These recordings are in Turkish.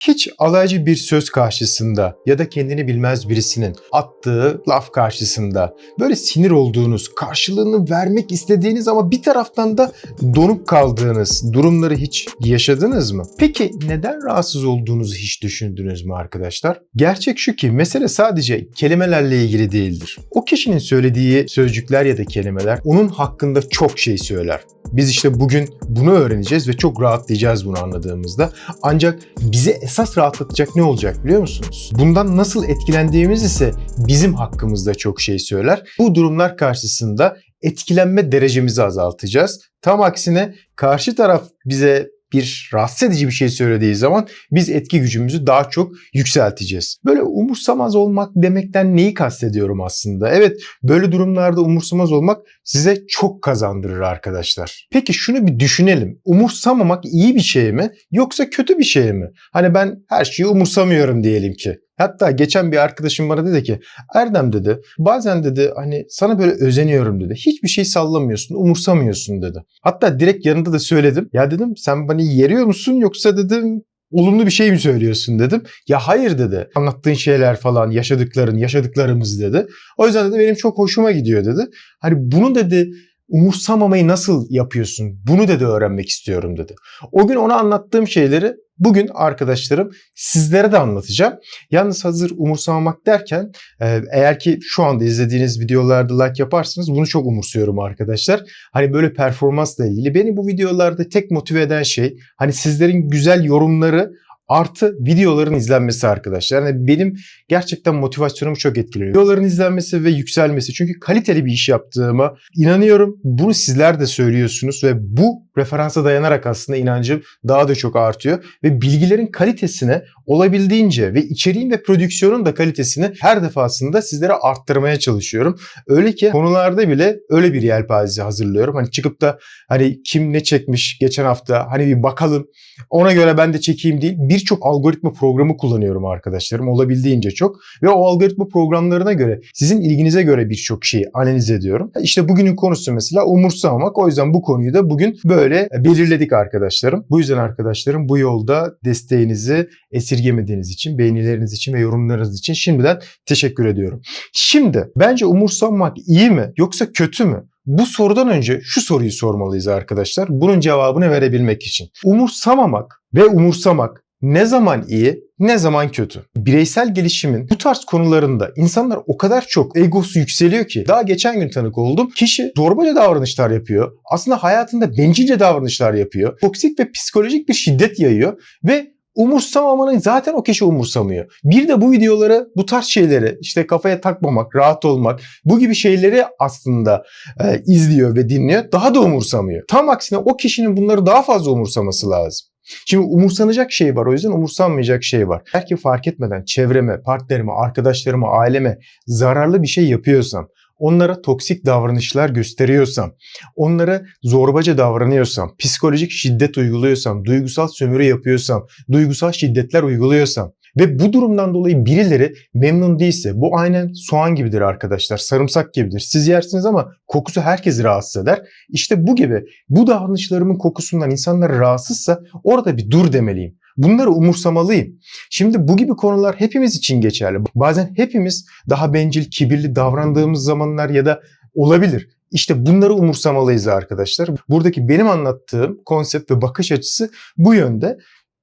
Hiç alaycı bir söz karşısında ya da kendini bilmez birisinin attığı laf karşısında böyle sinir olduğunuz, karşılığını vermek istediğiniz ama bir taraftan da donup kaldığınız durumları hiç yaşadınız mı? Peki neden rahatsız olduğunuzu hiç düşündünüz mü arkadaşlar? Gerçek şu ki mesele sadece kelimelerle ilgili değildir. O kişinin söylediği sözcükler ya da kelimeler onun hakkında çok şey söyler. Biz işte bugün bunu öğreneceğiz ve çok rahatlayacağız bunu anladığımızda. Ancak bize esas rahatlatacak ne olacak biliyor musunuz? Bundan nasıl etkilendiğimiz ise bizim hakkımızda çok şey söyler. Bu durumlar karşısında etkilenme derecemizi azaltacağız. Tam aksine karşı taraf bize bir rahatsız edici bir şey söylediği zaman biz etki gücümüzü daha çok yükselteceğiz. Böyle umursamaz olmak demekten neyi kastediyorum aslında? Evet böyle durumlarda umursamaz olmak size çok kazandırır arkadaşlar. Peki şunu bir düşünelim. Umursamamak iyi bir şey mi yoksa kötü bir şey mi? Hani ben her şeyi umursamıyorum diyelim ki. Hatta geçen bir arkadaşım bana dedi ki Erdem dedi bazen dedi hani sana böyle özeniyorum dedi. Hiçbir şey sallamıyorsun, umursamıyorsun dedi. Hatta direkt yanında da söyledim. Ya dedim sen beni yeriyor musun yoksa dedim olumlu bir şey mi söylüyorsun dedim. Ya hayır dedi. Anlattığın şeyler falan, yaşadıkların, yaşadıklarımız dedi. O yüzden dedi benim çok hoşuma gidiyor dedi. Hani bunu dedi umursamamayı nasıl yapıyorsun? Bunu dedi öğrenmek istiyorum dedi. O gün ona anlattığım şeyleri bugün arkadaşlarım sizlere de anlatacağım. Yalnız hazır umursamamak derken e, eğer ki şu anda izlediğiniz videolarda like yaparsanız bunu çok umursuyorum arkadaşlar. Hani böyle performansla ilgili beni bu videolarda tek motive eden şey hani sizlerin güzel yorumları artı videoların izlenmesi arkadaşlar. Yani benim gerçekten motivasyonumu çok etkiliyor. Videoların izlenmesi ve yükselmesi. Çünkü kaliteli bir iş yaptığıma inanıyorum. Bunu sizler de söylüyorsunuz ve bu referansa dayanarak aslında inancım daha da çok artıyor. Ve bilgilerin kalitesine olabildiğince ve içeriğin ve prodüksiyonun da kalitesini her defasında sizlere arttırmaya çalışıyorum. Öyle ki konularda bile öyle bir yelpaze hazırlıyorum. Hani çıkıp da hani kim ne çekmiş geçen hafta hani bir bakalım ona göre ben de çekeyim değil. Birçok algoritma programı kullanıyorum arkadaşlarım olabildiğince çok. Ve o algoritma programlarına göre sizin ilginize göre birçok şeyi analiz ediyorum. İşte bugünün konusu mesela umursamamak. O yüzden bu konuyu da bugün böyle belirledik arkadaşlarım. Bu yüzden arkadaşlarım bu yolda desteğinizi esirgemediğiniz için, beğenileriniz için ve yorumlarınız için şimdiden teşekkür ediyorum. Şimdi bence umursamak iyi mi yoksa kötü mü? Bu sorudan önce şu soruyu sormalıyız arkadaşlar. Bunun cevabını verebilmek için. Umursamamak ve umursamak ne zaman iyi, ne zaman kötü. Bireysel gelişimin bu tarz konularında insanlar o kadar çok egosu yükseliyor ki daha geçen gün tanık oldum. Kişi zorbaca davranışlar yapıyor. Aslında hayatında bencilce davranışlar yapıyor. Toksik ve psikolojik bir şiddet yayıyor ve umursamamanı zaten o kişi umursamıyor. Bir de bu videoları, bu tarz şeyleri işte kafaya takmamak, rahat olmak bu gibi şeyleri aslında e, izliyor ve dinliyor. Daha da umursamıyor. Tam aksine o kişinin bunları daha fazla umursaması lazım. Şimdi umursanacak şey var o yüzden umursanmayacak şey var. Belki fark etmeden çevreme, partnerime, arkadaşlarıma, aileme zararlı bir şey yapıyorsam, onlara toksik davranışlar gösteriyorsam, onlara zorbaca davranıyorsam, psikolojik şiddet uyguluyorsam, duygusal sömürü yapıyorsam, duygusal şiddetler uyguluyorsam ve bu durumdan dolayı birileri memnun değilse bu aynen soğan gibidir arkadaşlar, sarımsak gibidir. Siz yersiniz ama kokusu herkesi rahatsız eder. İşte bu gibi bu davranışlarımın kokusundan insanlar rahatsızsa orada bir dur demeliyim. Bunları umursamalıyım. Şimdi bu gibi konular hepimiz için geçerli. Bazen hepimiz daha bencil, kibirli davrandığımız zamanlar ya da olabilir. İşte bunları umursamalıyız arkadaşlar. Buradaki benim anlattığım konsept ve bakış açısı bu yönde.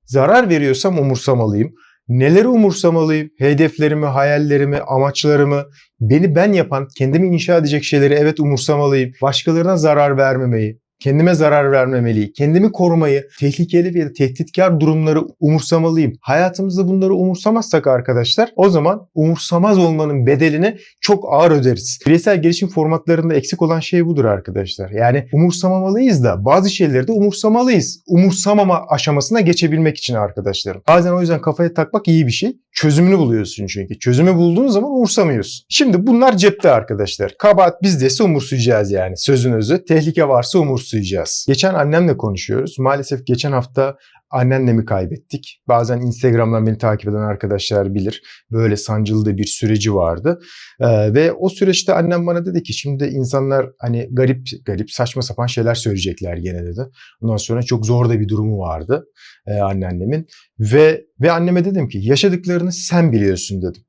Zarar veriyorsam umursamalıyım. Neleri umursamalıyım? Hedeflerimi, hayallerimi, amaçlarımı, beni ben yapan, kendimi inşa edecek şeyleri evet umursamalıyım. Başkalarına zarar vermemeyi, kendime zarar vermemeliyi, kendimi korumayı, tehlikeli da tehditkar durumları umursamalıyım. Hayatımızda bunları umursamazsak arkadaşlar o zaman umursamaz olmanın bedelini çok ağır öderiz. Bireysel gelişim formatlarında eksik olan şey budur arkadaşlar. Yani umursamamalıyız da bazı şeyleri de umursamalıyız. Umursamama aşamasına geçebilmek için arkadaşlarım. Bazen o yüzden kafaya takmak iyi bir şey. Çözümünü buluyorsun çünkü. Çözümü bulduğun zaman umursamıyorsun. Şimdi bunlar cepte arkadaşlar. Kabahat bizdeyse umursayacağız yani. Sözün özü. Tehlike varsa umursayacağız. Geçen annemle konuşuyoruz. Maalesef geçen hafta Annenlemi kaybettik. Bazen Instagram'dan beni takip eden arkadaşlar bilir. Böyle sancılı da bir süreci vardı. Ee, ve o süreçte annem bana dedi ki şimdi insanlar hani garip garip saçma sapan şeyler söyleyecekler gene dedi. Ondan sonra çok zor da bir durumu vardı e, anneannemin. Ve ve anneme dedim ki yaşadıklarını sen biliyorsun dedim.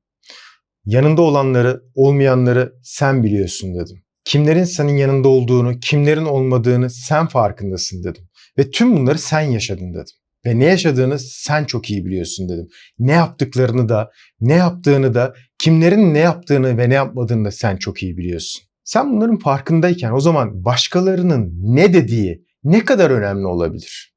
Yanında olanları, olmayanları sen biliyorsun dedim. Kimlerin senin yanında olduğunu, kimlerin olmadığını sen farkındasın dedim. Ve tüm bunları sen yaşadın dedim. Ve ne yaşadığını sen çok iyi biliyorsun dedim. Ne yaptıklarını da, ne yaptığını da, kimlerin ne yaptığını ve ne yapmadığını da sen çok iyi biliyorsun. Sen bunların farkındayken o zaman başkalarının ne dediği ne kadar önemli olabilir?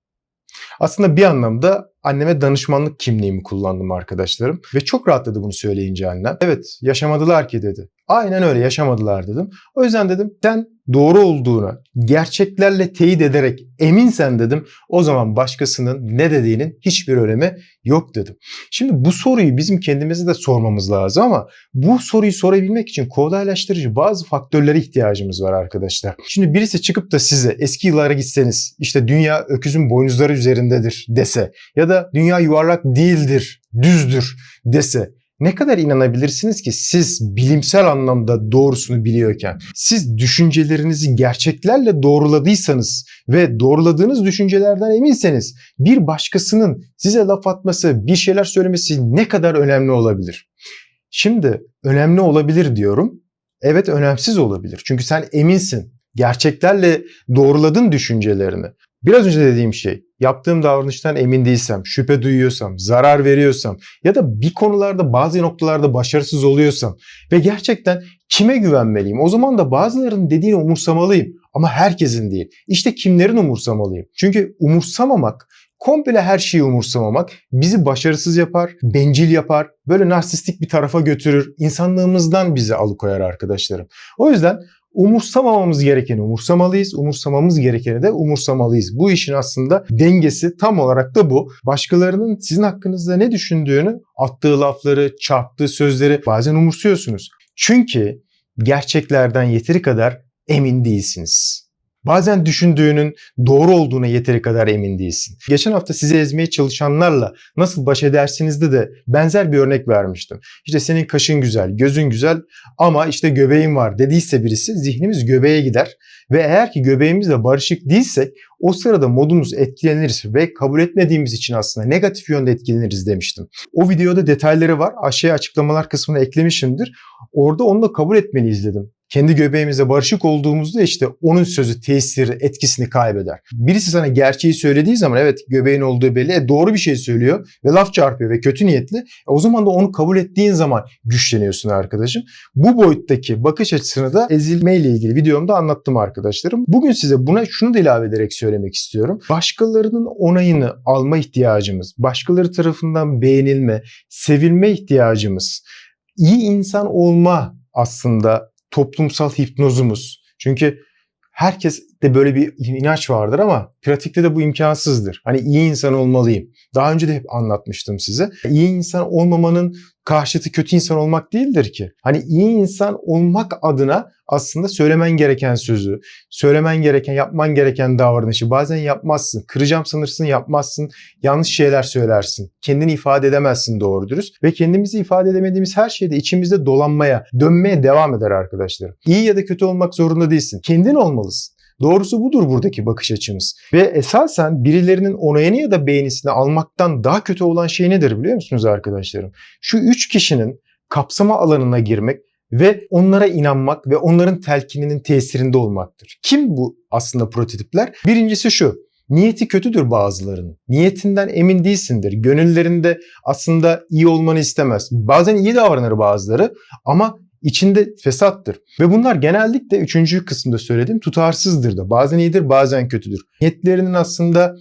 Aslında bir anlamda anneme danışmanlık kimliğimi kullandım arkadaşlarım. Ve çok rahatladı bunu söyleyince annem. Evet yaşamadılar ki dedi. Aynen öyle yaşamadılar dedim. O yüzden dedim sen doğru olduğuna gerçeklerle teyit ederek eminsen dedim o zaman başkasının ne dediğinin hiçbir önemi yok dedim. Şimdi bu soruyu bizim kendimize de sormamız lazım ama bu soruyu sorabilmek için kolaylaştırıcı bazı faktörlere ihtiyacımız var arkadaşlar. Şimdi birisi çıkıp da size eski yıllara gitseniz işte dünya öküzün boynuzları üzerindedir dese ya da dünya yuvarlak değildir, düzdür dese ne kadar inanabilirsiniz ki siz bilimsel anlamda doğrusunu biliyorken, siz düşüncelerinizi gerçeklerle doğruladıysanız ve doğruladığınız düşüncelerden eminseniz bir başkasının size laf atması, bir şeyler söylemesi ne kadar önemli olabilir? Şimdi önemli olabilir diyorum. Evet önemsiz olabilir. Çünkü sen eminsin. Gerçeklerle doğruladın düşüncelerini. Biraz önce dediğim şey, yaptığım davranıştan emin değilsem, şüphe duyuyorsam, zarar veriyorsam ya da bir konularda bazı noktalarda başarısız oluyorsam ve gerçekten kime güvenmeliyim? O zaman da bazılarının dediğini umursamalıyım ama herkesin değil. İşte kimlerin umursamalıyım? Çünkü umursamamak komple her şeyi umursamamak bizi başarısız yapar, bencil yapar, böyle narsistik bir tarafa götürür, insanlığımızdan bizi alıkoyar arkadaşlarım. O yüzden umursamamamız gerekeni umursamalıyız, umursamamız gerekeni de umursamalıyız. Bu işin aslında dengesi tam olarak da bu. Başkalarının sizin hakkınızda ne düşündüğünü, attığı lafları, çarptığı sözleri bazen umursuyorsunuz. Çünkü gerçeklerden yeteri kadar emin değilsiniz. Bazen düşündüğünün doğru olduğuna yeteri kadar emin değilsin. Geçen hafta sizi ezmeye çalışanlarla nasıl baş edersinizde de benzer bir örnek vermiştim. İşte senin kaşın güzel, gözün güzel ama işte göbeğin var dediyse birisi zihnimiz göbeğe gider. Ve eğer ki göbeğimizle barışık değilsek o sırada modumuz etkilenir ve kabul etmediğimiz için aslında negatif yönde etkileniriz demiştim. O videoda detayları var. Aşağıya açıklamalar kısmına eklemişimdir. Orada onu da kabul etmeliyiz dedim kendi göbeğimize barışık olduğumuzda işte onun sözü tesiri, etkisini kaybeder. Birisi sana gerçeği söylediği zaman evet göbeğin olduğu belli, e, doğru bir şey söylüyor ve laf çarpıyor ve kötü niyetli. E, o zaman da onu kabul ettiğin zaman güçleniyorsun arkadaşım. Bu boyuttaki bakış açısını da ezilme ile ilgili videomda anlattım arkadaşlarım. Bugün size buna şunu da ilave ederek söylemek istiyorum. Başkalarının onayını alma ihtiyacımız, başkaları tarafından beğenilme, sevilme ihtiyacımız, iyi insan olma aslında toplumsal hipnozumuz. Çünkü herkes de böyle bir inanç vardır ama pratikte de bu imkansızdır. Hani iyi insan olmalıyım. Daha önce de hep anlatmıştım size. İyi insan olmamanın karşıtı kötü insan olmak değildir ki. Hani iyi insan olmak adına aslında söylemen gereken sözü, söylemen gereken, yapman gereken davranışı bazen yapmazsın. Kıracağım sanırsın yapmazsın. Yanlış şeyler söylersin. Kendini ifade edemezsin doğru dürüst. Ve kendimizi ifade edemediğimiz her şeyde içimizde dolanmaya, dönmeye devam eder arkadaşlarım. İyi ya da kötü olmak zorunda değilsin. Kendin olmalısın. Doğrusu budur buradaki bakış açımız. Ve esasen birilerinin onayını ya da beğenisini almaktan daha kötü olan şey nedir biliyor musunuz arkadaşlarım? Şu üç kişinin kapsama alanına girmek ve onlara inanmak ve onların telkininin tesirinde olmaktır. Kim bu aslında prototipler? Birincisi şu. Niyeti kötüdür bazılarının. Niyetinden emin değilsindir. Gönüllerinde aslında iyi olmanı istemez. Bazen iyi davranır bazıları ama içinde fesattır. Ve bunlar genellikle üçüncü kısımda söyledim tutarsızdır da. Bazen iyidir bazen kötüdür. Niyetlerinin aslında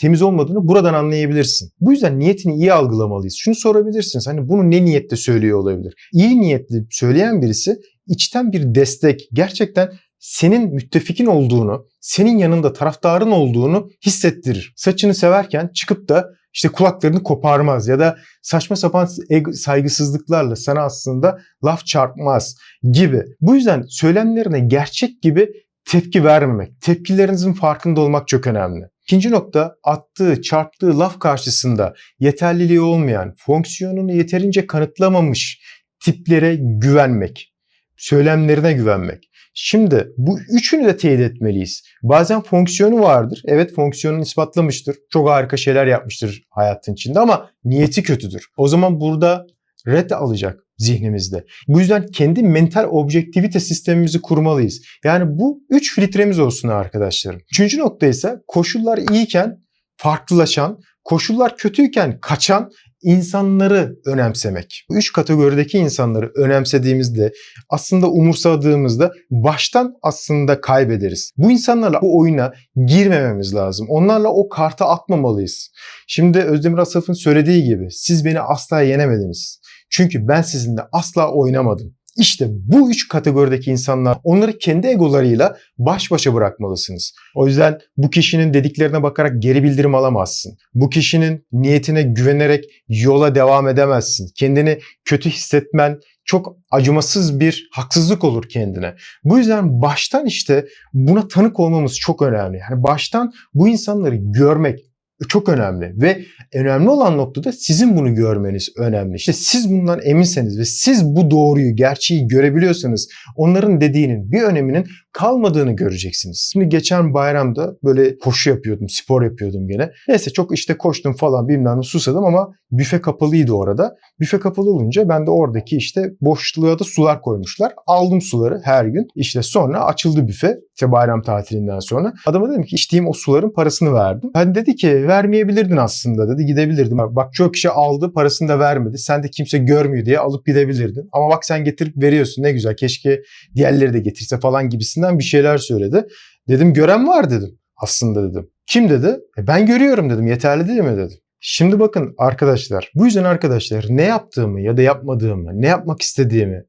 temiz olmadığını buradan anlayabilirsin. Bu yüzden niyetini iyi algılamalıyız. Şunu sorabilirsiniz. Hani bunu ne niyette söylüyor olabilir? İyi niyetli söyleyen birisi içten bir destek, gerçekten senin müttefikin olduğunu, senin yanında taraftarın olduğunu hissettirir. Saçını severken çıkıp da işte kulaklarını koparmaz ya da saçma sapan saygısızlıklarla sana aslında laf çarpmaz gibi. Bu yüzden söylemlerine gerçek gibi tepki vermemek, tepkilerinizin farkında olmak çok önemli. İkinci nokta attığı, çarptığı laf karşısında yeterliliği olmayan, fonksiyonunu yeterince kanıtlamamış tiplere güvenmek, söylemlerine güvenmek. Şimdi bu üçünü de teyit etmeliyiz. Bazen fonksiyonu vardır. Evet fonksiyonunu ispatlamıştır. Çok harika şeyler yapmıştır hayatın içinde ama niyeti kötüdür. O zaman burada red alacak zihnimizde. Bu yüzden kendi mental objektivite sistemimizi kurmalıyız. Yani bu üç filtremiz olsun arkadaşlarım. Üçüncü nokta ise koşullar iyiyken farklılaşan, koşullar kötüyken kaçan insanları önemsemek. Bu üç kategorideki insanları önemsediğimizde, aslında umursadığımızda baştan aslında kaybederiz. Bu insanlarla bu oyuna girmememiz lazım. Onlarla o karta atmamalıyız. Şimdi Özdemir Asaf'ın söylediği gibi siz beni asla yenemediniz. Çünkü ben sizinle asla oynamadım. İşte bu üç kategorideki insanlar onları kendi egolarıyla baş başa bırakmalısınız. O yüzden bu kişinin dediklerine bakarak geri bildirim alamazsın. Bu kişinin niyetine güvenerek yola devam edemezsin. Kendini kötü hissetmen çok acımasız bir haksızlık olur kendine. Bu yüzden baştan işte buna tanık olmamız çok önemli. Yani baştan bu insanları görmek, çok önemli ve önemli olan noktada sizin bunu görmeniz önemli. İşte siz bundan eminseniz ve siz bu doğruyu, gerçeği görebiliyorsanız onların dediğinin bir öneminin kalmadığını göreceksiniz. Şimdi geçen bayramda böyle koşu yapıyordum, spor yapıyordum gene. Neyse çok işte koştum falan bilmem ne susadım ama büfe kapalıydı orada. Büfe kapalı olunca ben de oradaki işte boşluğa da sular koymuşlar. Aldım suları her gün. İşte sonra açıldı büfe. İşte bayram tatilinden sonra. Adama dedim ki içtiğim o suların parasını verdim. Hani dedi ki vermeyebilirdin aslında dedi. Gidebilirdim. Bak çok kişi aldı parasını da vermedi. Sen de kimse görmüyor diye alıp gidebilirdin. Ama bak sen getirip veriyorsun ne güzel. Keşke diğerleri de getirse falan gibisinden bir şeyler söyledi. Dedim gören var dedim. Aslında dedim. Kim dedi? E ben görüyorum dedim. Yeterli değil mi dedim. Şimdi bakın arkadaşlar, bu yüzden arkadaşlar ne yaptığımı ya da yapmadığımı, ne yapmak istediğimi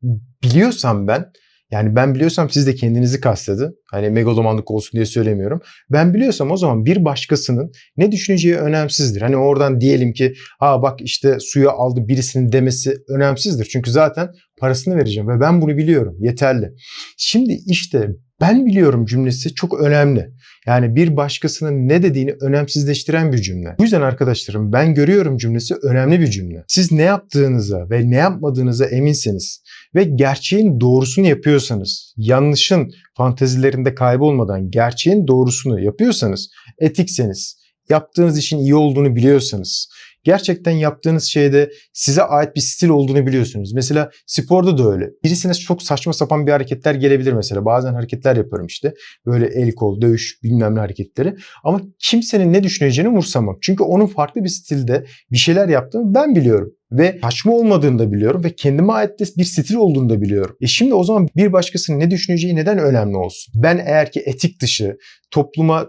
biliyorsam ben, yani ben biliyorsam siz de kendinizi kastedin. Hani megalomanlık olsun diye söylemiyorum. Ben biliyorsam o zaman bir başkasının ne düşüneceği önemsizdir. Hani oradan diyelim ki ha bak işte suya aldı birisinin demesi önemsizdir. Çünkü zaten parasını vereceğim ve ben bunu biliyorum. Yeterli. Şimdi işte ben biliyorum cümlesi çok önemli. Yani bir başkasının ne dediğini önemsizleştiren bir cümle. Bu yüzden arkadaşlarım ben görüyorum cümlesi önemli bir cümle. Siz ne yaptığınıza ve ne yapmadığınıza eminseniz ve gerçeğin doğrusunu yapıyorsanız, yanlışın fantezilerinde kaybolmadan gerçeğin doğrusunu yapıyorsanız, etikseniz, yaptığınız işin iyi olduğunu biliyorsanız, gerçekten yaptığınız şeyde size ait bir stil olduğunu biliyorsunuz. Mesela sporda da öyle. Birisine çok saçma sapan bir hareketler gelebilir mesela. Bazen hareketler yapıyorum işte. Böyle el kol, dövüş bilmem ne hareketleri. Ama kimsenin ne düşüneceğini umursamak. Çünkü onun farklı bir stilde bir şeyler yaptığını ben biliyorum. Ve saçma olmadığını da biliyorum ve kendime ait de bir stil olduğunu da biliyorum. E şimdi o zaman bir başkasının ne düşüneceği neden önemli olsun? Ben eğer ki etik dışı, topluma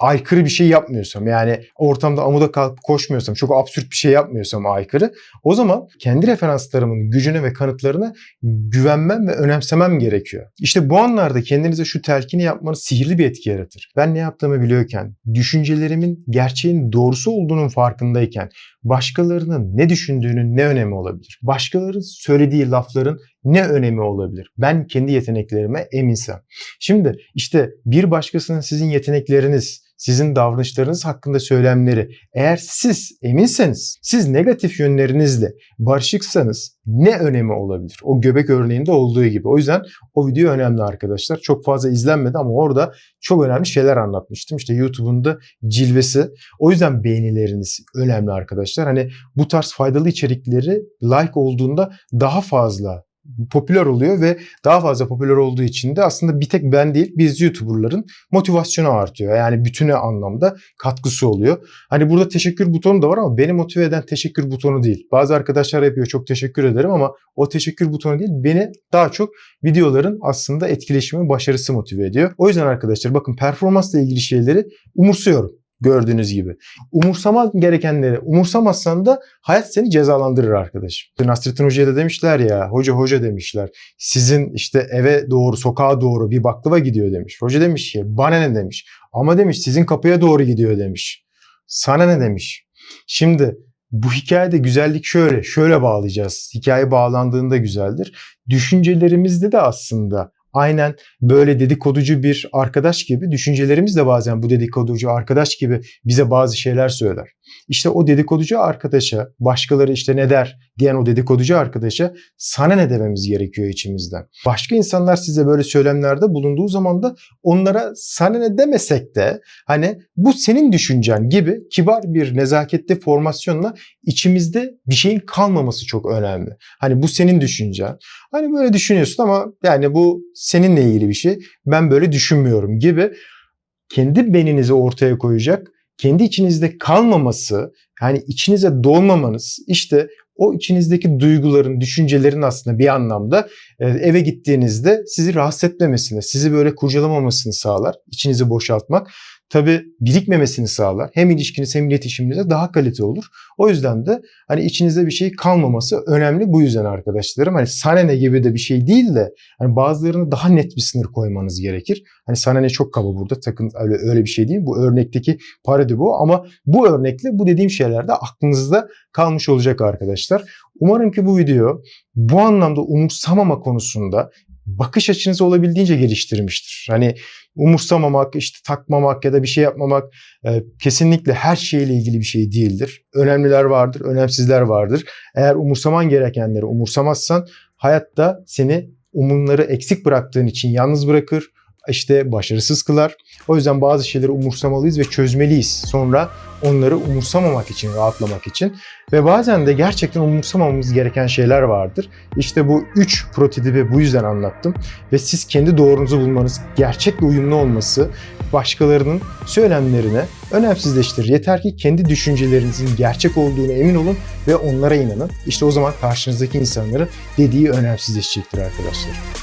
aykırı bir şey yapmıyorsam yani ortamda amuda kalkıp koşmuyorsam çok absürt bir şey yapmıyorsam aykırı o zaman kendi referanslarımın gücüne ve kanıtlarına güvenmem ve önemsemem gerekiyor. İşte bu anlarda kendinize şu telkini yapmanız sihirli bir etki yaratır. Ben ne yaptığımı biliyorken, düşüncelerimin gerçeğin doğrusu olduğunun farkındayken, başkalarının ne düşündüğünün ne önemi olabilir? Başkalarının söylediği lafların ne önemi olabilir? Ben kendi yeteneklerime eminsem. Şimdi işte bir başkasının sizin yetenekleriniz, sizin davranışlarınız hakkında söylemleri eğer siz eminseniz, siz negatif yönlerinizle barışıksanız ne önemi olabilir? O göbek örneğinde olduğu gibi. O yüzden o video önemli arkadaşlar. Çok fazla izlenmedi ama orada çok önemli şeyler anlatmıştım. İşte YouTube'un da cilvesi. O yüzden beğenileriniz önemli arkadaşlar. Hani bu tarz faydalı içerikleri like olduğunda daha fazla popüler oluyor ve daha fazla popüler olduğu için de aslında bir tek ben değil biz YouTuber'ların motivasyonu artıyor. Yani bütüne anlamda katkısı oluyor. Hani burada teşekkür butonu da var ama beni motive eden teşekkür butonu değil. Bazı arkadaşlar yapıyor çok teşekkür ederim ama o teşekkür butonu değil beni daha çok videoların aslında etkileşimi başarısı motive ediyor. O yüzden arkadaşlar bakın performansla ilgili şeyleri umursuyorum gördüğünüz gibi. Umursaman gerekenleri umursamazsan da hayat seni cezalandırır arkadaşım. Nasrettin Hoca'ya da demişler ya, hoca hoca demişler. Sizin işte eve doğru, sokağa doğru bir baklava gidiyor demiş. Hoca demiş ki bana ne demiş. Ama demiş sizin kapıya doğru gidiyor demiş. Sana ne demiş. Şimdi bu hikayede güzellik şöyle, şöyle bağlayacağız. Hikaye bağlandığında güzeldir. Düşüncelerimizde de aslında aynen böyle dedikoducu bir arkadaş gibi düşüncelerimiz de bazen bu dedikoducu arkadaş gibi bize bazı şeyler söyler. İşte o dedikoducu arkadaşa, başkaları işte ne der diyen o dedikoducu arkadaşa sana ne dememiz gerekiyor içimizden. Başka insanlar size böyle söylemlerde bulunduğu zaman da onlara sana ne demesek de hani bu senin düşüncen gibi kibar bir nezaketli formasyonla içimizde bir şeyin kalmaması çok önemli. Hani bu senin düşüncen. Hani böyle düşünüyorsun ama yani bu seninle ilgili bir şey. Ben böyle düşünmüyorum gibi kendi beninizi ortaya koyacak, kendi içinizde kalmaması, yani içinize dolmamanız işte o içinizdeki duyguların, düşüncelerin aslında bir anlamda e, eve gittiğinizde sizi rahatsız etmemesini, sizi böyle kurcalamamasını sağlar. İçinizi boşaltmak tabii birikmemesini sağlar. Hem ilişkiniz hem iletişiminize daha kalite olur. O yüzden de hani içinizde bir şey kalmaması önemli bu yüzden arkadaşlarım. Hani sana ne gibi de bir şey değil de hani bazılarını daha net bir sınır koymanız gerekir. Hani sana ne çok kaba burada takın öyle öyle bir şey değil. Bu örnekteki parodi bu ama bu örnekle bu dediğim şeyler de aklınızda kalmış olacak arkadaşlar. Umarım ki bu video bu anlamda umursamama konusunda bakış açınızı olabildiğince geliştirmiştir. Hani umursamamak, işte takmamak ya da bir şey yapmamak e, kesinlikle her şeyle ilgili bir şey değildir. Önemliler vardır, önemsizler vardır. Eğer umursaman gerekenleri umursamazsan hayatta seni umumları eksik bıraktığın için yalnız bırakır, işte başarısız kılar. O yüzden bazı şeyleri umursamalıyız ve çözmeliyiz. Sonra onları umursamamak için, rahatlamak için. Ve bazen de gerçekten umursamamamız gereken şeyler vardır. İşte bu üç prototipi bu yüzden anlattım. Ve siz kendi doğrunuzu bulmanız, gerçekle uyumlu olması başkalarının söylemlerine önemsizleştirir. Yeter ki kendi düşüncelerinizin gerçek olduğunu emin olun ve onlara inanın. İşte o zaman karşınızdaki insanların dediği önemsizleşecektir arkadaşlar.